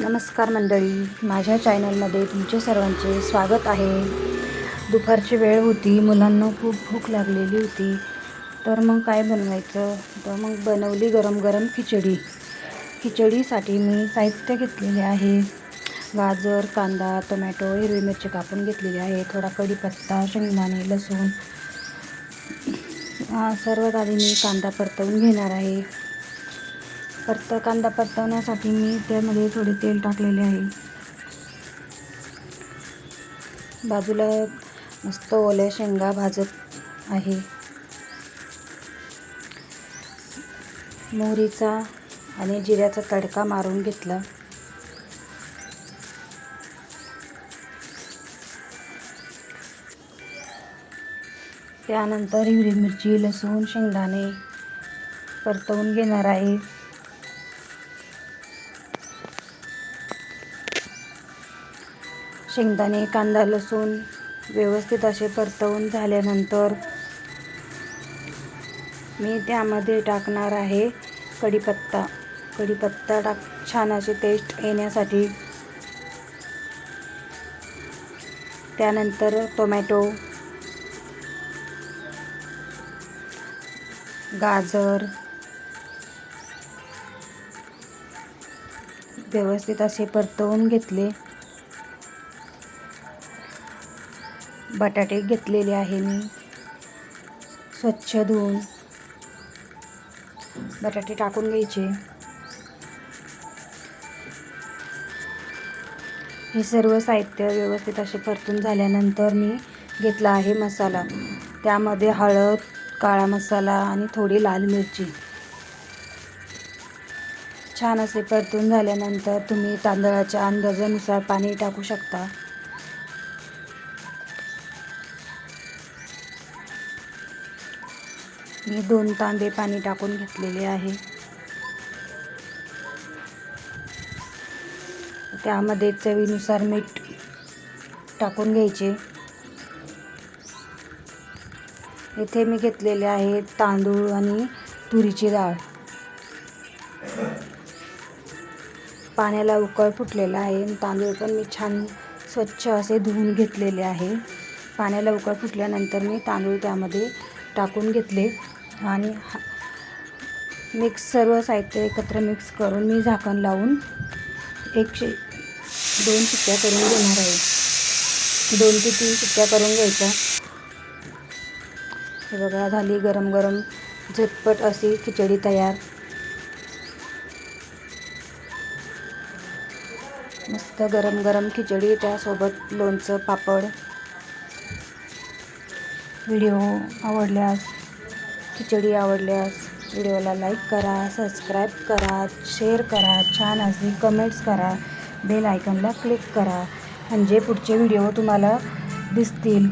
नमस्कार मंडळी. माझ्या चॅनलमध्ये तुमचे सर्वांचे स्वागत आहे. दुपारची वेळ होती मुलांना खूप भूक लागलेली होती. तर मग काय बनवायचं? तर मग बनवली गरम गरम खिचडी. खिचडीसाठी मी साहित्य घेतलेले आहे. गाजर कांदा टोमॅटो हिरवी मिरची कापून घेतलेली आहे. थोडा कढीपत्ता शेंगदाणे लसूण. सर्वात आधी मी कांदा परतवून घेणार आहे. परत कांदा परतवण्यासाठी मी त्यामध्ये थोडे तेल टाकलेले आहे. बाजूला मस्त ओल्या शेंगा भाजत आहे. मोहरीचा आणि जिऱ्याचा तडका मारून घेतला. त्यानंतर हिरवी मिरची लसूण शेंगदाणे परतवून घेणार आहे. शेंगदाणे कांदा लसूण व्यवस्थित असे परतवून झाल्यानंतर मी त्यामध्ये टाकणार आहे कढीपत्ता. कढीपत्ता टाक छान अशी टेस्ट येण्यासाठी त्यानंतर टोमॅटो गाजर व्यवस्थित असे परतवून घेतले. बटाटे घेतलेले आहे मी. स्वच्छ धुवून बटाटे टाकून घ्यायचे. हे सर्व साहित्य व्यवस्थित असे परतून झाल्यानंतर मी घेतला आहे मसाला. त्यामध्ये हळद काळा मसाला आणि थोडी लाल मिरची. छान असे परतून झाल्यानंतर तुम्ही तांदळाच्या अंदाजानुसार पाणी टाकू शकता. मी दोन तांबे पाणी टाकून घेतलेले आहे. त्यामध्ये चवीनुसार मीठ टाकून घ्यायचे. इथे मी घेतलेले आहे तांदूळ आणि तुरीची डाळ. पाण्याला उकळ फुटलेला आहे तांदूळ पण मी छान स्वच्छ असे धुवून घेतलेले आहे. पाण्याला उकळ फुटल्यानंतर मी तांदूळ त्यामध्ये टाकून घेतले आणि हा मिक्स सर्व साहित्य एकत्र मिक्स करून मी झाकण लावून एकशे दोन शिट्ट्या करून घेणार आहे. दोन ते तीन शिट्ट्या करून घ्यायच्या. हे बघा झाली गरम गरम झटपट अशी खिचडी तयार. मस्त गरम गरम खिचडी त्यासोबत लोणचं पापड व्हिडिओ आवडल्यास खिचडी आवडल्यास व्हिडिओला लाईक करा सबस्क्राईब करा शेअर करा छान असली कमेंट्स करा बेल आयकनला क्लिक करा. म्हणजे पुढचे व्हिडिओ तुम्हाला दिसतील